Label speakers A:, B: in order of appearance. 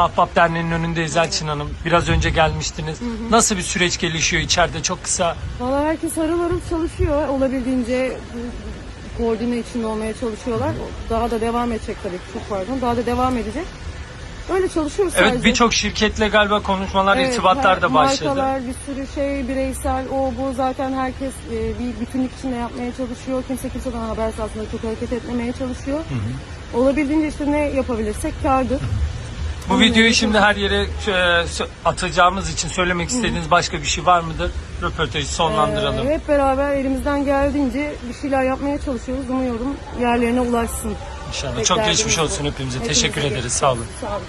A: Ahbap Derneği'nin önündeyiz Elçin Hanım. Biraz önce gelmiştiniz. Nasıl bir süreç gelişiyor içeride? Çok kısa.
B: Valla herkes harıl harıl çalışıyor. Olabildiğince koordine içinde olmaya çalışıyorlar. Daha da devam edecek tabii ki. Çok pardon. Daha da devam edecek. Öyle çalışıyoruz
A: Evet
B: sadece.
A: birçok şirketle galiba konuşmalar,
B: Evet,
A: irtibatlar da başladı.
B: Markalar, bir sürü şey, bireysel, o bu zaten herkes e, bir bütünlük içinde yapmaya çalışıyor. Kimse kimseden habersiz aslında çok hareket etmemeye çalışıyor. Olabildiğince işte ne yapabilirsek kârdır.
A: Bu videoyu şimdi her yere e, atacağımız için söylemek istediğiniz başka bir şey var mıdır? Röportajı sonlandıralım.
B: Ee, hep beraber elimizden geldiğince bir şeyler yapmaya çalışıyoruz. Umuyorum yerlerine ulaşsın.
A: İnşallah. Çok geçmiş olsun hepimize.
B: Hepimize
A: Teşekkür ederiz. Sağ olun.
B: Sağ olun.